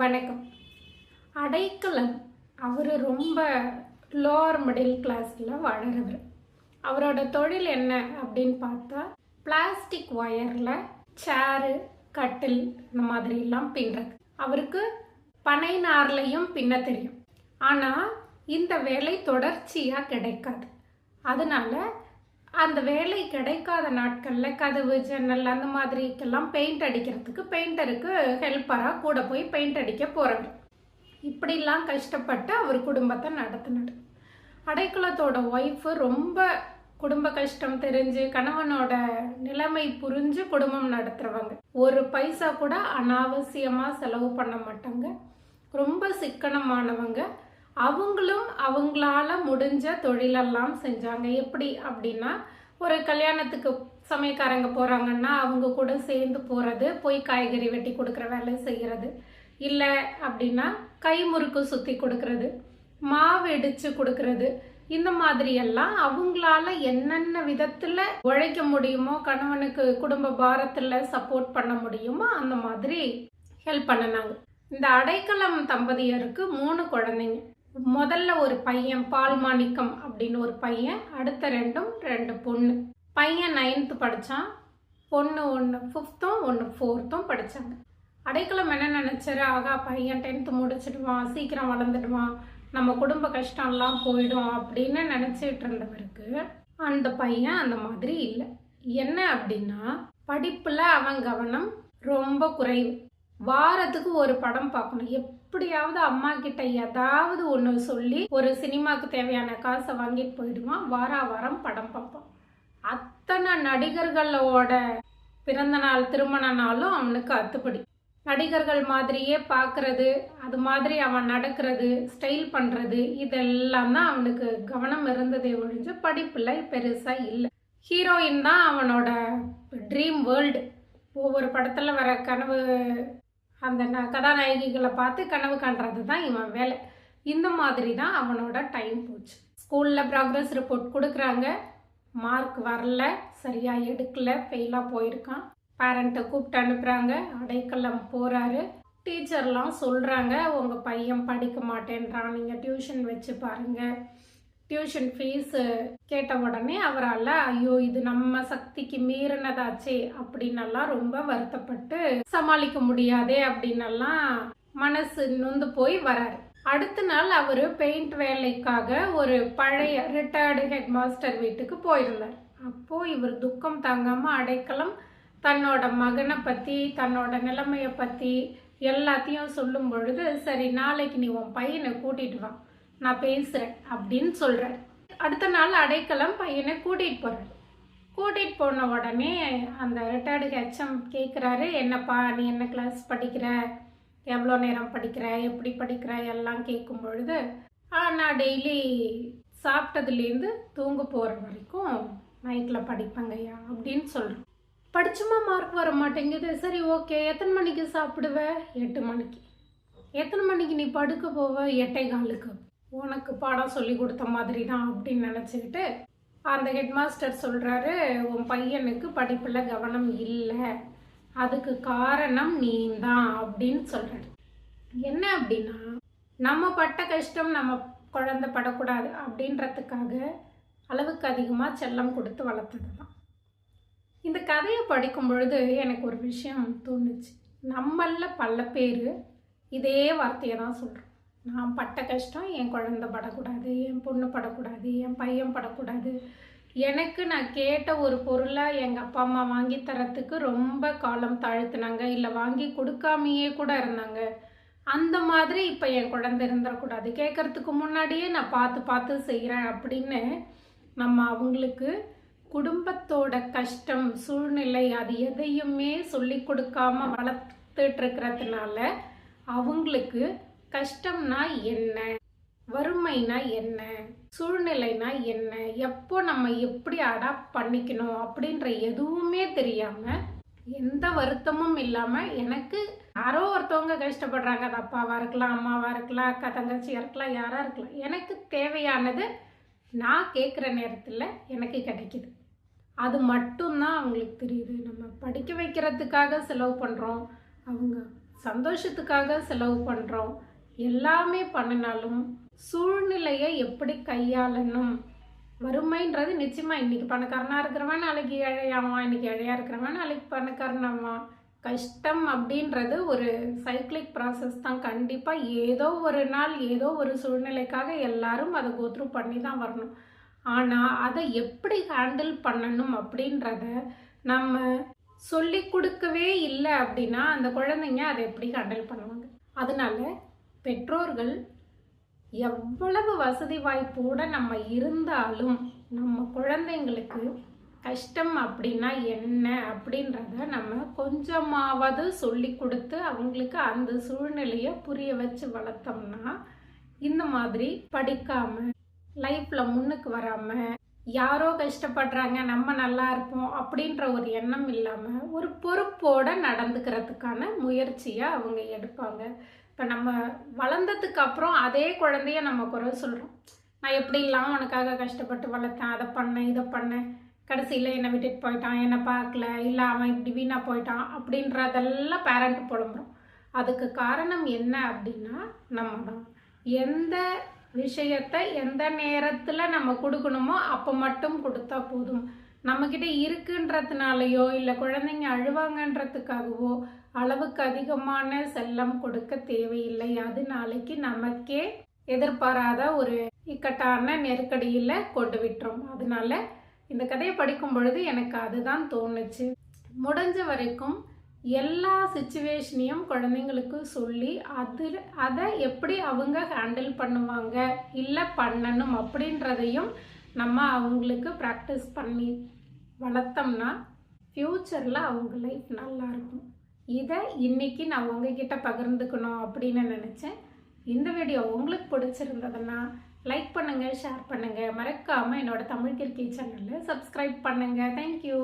வணக்கம். அடைக்கலம் அவர் ரொம்ப லோவர் மிடில் கிளாஸில் வளர்கிறவர் அவரோட தொழில் என்ன அப்படின்னு பார்த்தா பிளாஸ்டிக் ஒயரில் சேரு கட்டில் இந்த மாதிரிலாம் பின்னுறது. அவருக்கு பனை நார்லையும் பின்ன தெரியும். ஆனால் இந்த வேலை தொடர்ச்சியாக கிடைக்காது. அதனால அந்த வேலை கிடைக்காத நாட்களில் கதவு ஜன்னல் அந்த மாதிரிக்கெல்லாம் பெயிண்ட் அடிக்கிறதுக்கு பெயிண்டருக்கு ஹெல்ப்பராக கூட போய் பெயிண்ட் அடிக்க போகிறவர் இப்படிலாம் கஷ்டப்பட்டு அவர் குடும்பத்தை நடத்தினார். அடைக்குளத்தோட ஒய்ஃபு ரொம்ப குடும்ப கஷ்டம் தெரிஞ்சு கணவனோட நிலைமை புரிஞ்சு குடும்பம் நடத்துகிறவங்க ஒரு பைசா கூட அனாவசியமாக செலவு பண்ண மாட்டாங்க. ரொம்ப சிக்கனமானவங்க. அவங்களும் அவங்களால முடிஞ்ச தொழிலெல்லாம் செஞ்சாங்க. எப்படி அப்படின்னா ஒரு கல்யாணத்துக்கு சமயக்காரங்க போகிறாங்கன்னா அவங்க கூட சேர்ந்து போகிறது போய் காய்கறி வெட்டி கொடுக்குற வேலை செய்கிறது இல்லை அப்படின்னா கைமுறுக்கு சுற்றி கொடுக்கறது மாவு இடித்து கொடுக்கறது. இந்த மாதிரி எல்லாம் அவங்களால என்னென்ன விதத்தில் உழைக்க முடியுமோ கணவனுக்கு குடும்ப பாரத்தில் சப்போர்ட் பண்ண முடியுமோ அந்த மாதிரி ஹெல்ப் பண்ணினாங்க. இந்த அடைக்கலம் தம்பதியருக்கு மூணு குழந்தைங்க. முதல்ல ஒரு பையன் பால் மாணிக்கம் அப்படின்னு ஒரு பையன் அடுத்த ரெண்டும் ரெண்டு பொண்ணு. பையன் நைன்த்து படித்தான் பொண்ணு ஒன்று ஃபிஃப்த்தும் ஒன்று ஃபோர்த்தும் படித்தாங்க அடைக்கலம் என்ன நினச்சாரு? ஆகா பையன் டென்த்து முடிச்சிடுவான் சீக்கிரம் வளர்ந்துடுவான் நம்ம குடும்ப கஷ்டம்லாம் போயிடும் அப்படின்னு நினச்சிட்டு இருந்தவருக்கு அந்த பையன் அந்த மாதிரி இல்லை. என்ன அப்படின்னா படிப்பில் அவன் கவனம் ரொம்ப குறைவு. வாரத்துக்கு ஒரு படம் பார்க்கணும். எப்படியாவது அம்மா கிட்ட ஏதாவது ஒன்று சொல்லி ஒரு சினிமாவுக்கு தேவையான காசை வாங்கிட்டு போயிடுவான் வார வாரம் படம் பார்ப்பான் அத்தனை நடிகர்களோட பிறந்த நாள் திருமண நாளும் அவனுக்கு அத்துப்படி. நடிகர்கள் மாதிரியே பார்க்கறது அது மாதிரி அவன் நடக்கிறது ஸ்டைல் பண்ணுறது இதெல்லாம் தான் அவனுக்கு கவனம் இருந்ததே ஒழிஞ்சு படிப்பில் பெருசாக இல்லை. ஹீரோயின் தான் அவனோட ட்ரீம் வேர்ல்டு ஒவ்வொரு படத்தில் வர கனவு அந்த ந கதாநாயகிகளை பார்த்து கனவு காண்றது தான் இவன் வேலை. இந்த மாதிரி தான் அவனோட டைம் போச்சு. ஸ்கூலில் ப்ராக்ரஸ் ரிப்போர்ட் கொடுக்குறாங்க. மார்க் வரல. சரியாக எடுக்கல. ஃபெயிலாக போயிருக்கான். பேரண்ட்டை கூப்பிட்டு அனுப்புகிறாங்க அடைக்கலம் போகிறாரு டீச்சர்லாம் சொல்கிறாங்க உங்கள் பையன் படிக்க மாட்டேன்றான். நீங்கள் டியூஷன் வச்சு பாருங்கள் டியூஷன் ஃபீஸு கேட்ட உடனே அவரால் ஐயோ இது நம்ம சக்திக்கு மீறினதாச்சே அப்படின்னெல்லாம் ரொம்ப வருத்தப்பட்டு சமாளிக்க முடியாதே அப்படின்னெல்லாம் மனசு நொந்து போய் வராரு. அடுத்த நாள் அவர் பெயிண்ட் வேலைக்காக ஒரு பழைய ரிட்டையர்டு ஹெட் மாஸ்டர் வீட்டுக்கு போயிருந்தார். அப்போது இவர் துக்கம் தாங்காமல் அடைக்கலம் தன்னோட மகனை பற்றி தன்னோட நிலைமையை பற்றி எல்லாத்தையும் சொல்லும் பொழுது சரி நாளைக்கு நீ உன் பையனை கூட்டிகிட்டு வா. நான் பேசுகிறேன் அப்படின்னு சொல்கிறார் அடுத்த நாள் அடைக்கலம் பையனை கூட்டிகிட்டு போகிறார் கூட்டிகிட்டு போன உடனே அந்த ரிட்டையர்டு ஹெச்எம் கேட்குறாரு என்னப்பா நீ என்ன கிளாஸ் படிக்கிற? எவ்வளோ நேரம் படிக்கிற? எப்படி படிக்கிற? எல்லாம் கேட்கும் பொழுது நான் டெய்லி சாப்பிட்டதுலேருந்து தூங்க போகிற வரைக்கும் நைட்டில் படிப்பேங்கய்யா அப்படின்னு சொல்கிறேன் படிச்சுமா மார்க் வர மாட்டேங்குது. சரி ஓகே எத்தனை மணிக்கு சாப்பிடுவ? எட்டு மணிக்கு. எத்தனை மணிக்கு நீ படுக்க போவ? எட்டை காலுக்கு உனக்கு பாடம் சொல்லி கொடுத்த மாதிரி தான் அப்படின்னு நினச்சிக்கிட்டு அந்த ஹெட்மாஸ்டர் சொல்கிறாரு உன் பையனுக்கு படிப்பில் கவனம் இல்லை. அதுக்கு காரணம் நீ தான் அப்படின்னு சொல்கிறாரு என்ன அப்படின்னா நம்ம பட்ட கஷ்டம் நம்ம குழந்த படக்கூடாது அப்படின்றதுக்காக அளவுக்கு அதிகமாக செல்லம் கொடுத்து வளர்த்தது தான் இந்த கதையை படிக்கும் பொழுது எனக்கு ஒரு விஷயம் தோணுச்சு. நம்மளில் பல பேர் இதே வார்த்தையை தான் சொல்கிறோம் நான் பட்ட கஷ்டம் என் குழந்த படக்கூடாது என் பொண்ணு படக்கூடாது என் பையன் படக்கூடாது. எனக்கு நான் கேட்ட ஒரு பொருளை எங்கள் அப்பா அம்மா வாங்கி தரத்துக்கு ரொம்ப காலம் தாழ்த்தினாங்க. இல்லை வாங்கி கொடுக்காமையே கூட இருந்தாங்க. அந்த மாதிரி இப்போ என் குழந்தை இருந்துடக்கூடாது. கேட்கறதுக்கு முன்னாடியே நான் பார்த்து பார்த்து செய்கிறேன் அப்படின்னு நம்ம அவங்களுக்கு குடும்பத்தோட கஷ்டம் சூழ்நிலை அது எதையுமே சொல்லி கொடுக்காம வளர்த்துட்டு இருக்கிறதுனால அவங்களுக்கு கஷ்டம்னா என்ன? வறுமைனா என்ன? சூழ்நிலைனா என்ன? எப்போ நம்ம எப்படி அடாப்ட் பண்ணிக்கணும் அப்படின்ற எதுவுமே தெரியாம எந்த வருத்தமும் இல்லாம எனக்கு யாரோ ஒருத்தவங்க கஷ்டப்படுறாங்க. அது அப்பாவா இருக்கலாம் அம்மாவா இருக்கலாம் அக்கா தங்கச்சியா இருக்கலாம் யாரா இருக்கலாம். எனக்கு தேவையானது நான் கேட்குற நேரத்தில் எனக்கு கிடைக்குது. அது மட்டும்தான் அவங்களுக்கு தெரியுது. நம்ம படிக்க வைக்கிறதுக்காக செலவு பண்ணுறோம் அவங்க சந்தோஷத்துக்காக செலவு பண்ணுறோம் எல்லாமே பண்ணினாலும் சூழ்நிலையை எப்படி கையாளணும்? வறுமைன்றது நிச்சயமா இன்னைக்கு பணக்காரனா இருக்கிறவன் நாளைக்கு ஏழையாவான் இன்னைக்கு ஏழையா இருக்கிறவன் நாளைக்கு பணக்காரனாவான் கஷ்டம் அப்படின்றது ஒரு சைக்கிளிக் ப்ராசஸ் தான். கண்டிப்பாக ஏதோ ஒரு நாள் ஏதோ ஒரு சூழ்நிலைக்காக எல்லாரும் அதை கோத்ரூ பண்ணி தான் வரணும். ஆனால் அதை எப்படி ஹேண்டில் பண்ணணும் அப்படின்றத நம்ம சொல்லி கொடுக்கவே இல்லை அப்படின்னா அந்த குழந்தைங்க அதை எப்படி ஹேண்டில் பண்ணுவாங்க? அதனால பெற்றோர்கள் எவ்வளவு வசதி வாய்ப்போட நம்ம இருந்தாலும் நம்ம குழந்தைங்களுக்கு கஷ்டம் அப்படின்னா என்ன அப்படின்றத நம்ம கொஞ்சமாவது சொல்லி கொடுத்து அவங்களுக்கு அந்த சூழ்நிலையை புரிய வச்சு வளர்த்தோம்னா இந்த மாதிரி படிக்காம லைஃப்பில் முன்னுக்கு வராமல் யாரோ கஷ்டப்படுறாங்க நம்ம நல்லா இருப்போம் அப்படின்ற ஒரு எண்ணம் இல்லாமல் ஒரு பொறுப்போடு நடந்துக்கிறதுக்கான முயற்சியை அவங்க எடுப்பாங்க. இப்போ நம்ம வளர்ந்ததுக்கு அப்புறம் அதே குழந்தைய நம்ம குறை சொல்கிறோம் நான் எப்படிலாம் அவனுக்காக உனக்காக கஷ்டப்பட்டு வளர்த்தேன்? அதை பண்ணேன் இதை பண்ணேன் கடைசியில் என்னை விட்டுட்டு போயிட்டான் என்னை பார்க்கல. இல்லை அவன் இப்படி வீணாக போயிட்டான் அப்படின்றதெல்லாம் பேரண்ட் புலம்புறோம். அதுக்கு காரணம் என்ன அப்படின்னா நம்ம தான். எந்த விஷயத்தை எந்த நேரத்தில் நம்ம கொடுக்கணுமோ அப்போ மட்டும் கொடுத்தா போதும். நம்மக்கிட்ட இருக்குன்றதுனாலையோ இல்லை குழந்தைங்க அழுவாங்கன்றதுக்காகவோ அளவுக்கு அதிகமான செல்லம் கொடுக்க தேவையில்லை. அது நாளைக்கு நமக்கே எதிர்பாராத ஒரு இக்கட்டான நெருக்கடியில் கொண்டு விட்டுரும். அதனால இந்த கதையை படிக்கும் பொழுது எனக்கு அதுதான் தோணுச்சு. முடிஞ்ச வரைக்கும் எல்லா சுச்சுவேஷனையும் குழந்தைங்களுக்கு சொல்லி அது அதை எப்படி அவங்க ஹேண்டில் பண்ணுவாங்க இல்லை பண்ணணும் அப்படின்றதையும் நம்ம அவங்களுக்கு ப்ராக்டிஸ் பண்ணி வளர்த்தோம்னா ஃப்யூச்சரில் அவங்க லைஃப் நல்லா இருக்கும் இதை இன்றைக்கி நான் உங்ககிட்ட பகிர்ந்துக்கணும் அப்படின்னு நினச்சேன். இந்த வீடியோ உங்களுக்கு பிடிச்சிருந்ததுன்னா லைக் பண்ணுங்கள் ஷேர் பண்ணுங்கள் மறக்காமல் என்னோட தமிழ் கிறுக்கி சேனலில் சப்ஸ்கிரைப் பண்ணுங்கள் தேங்க்யூ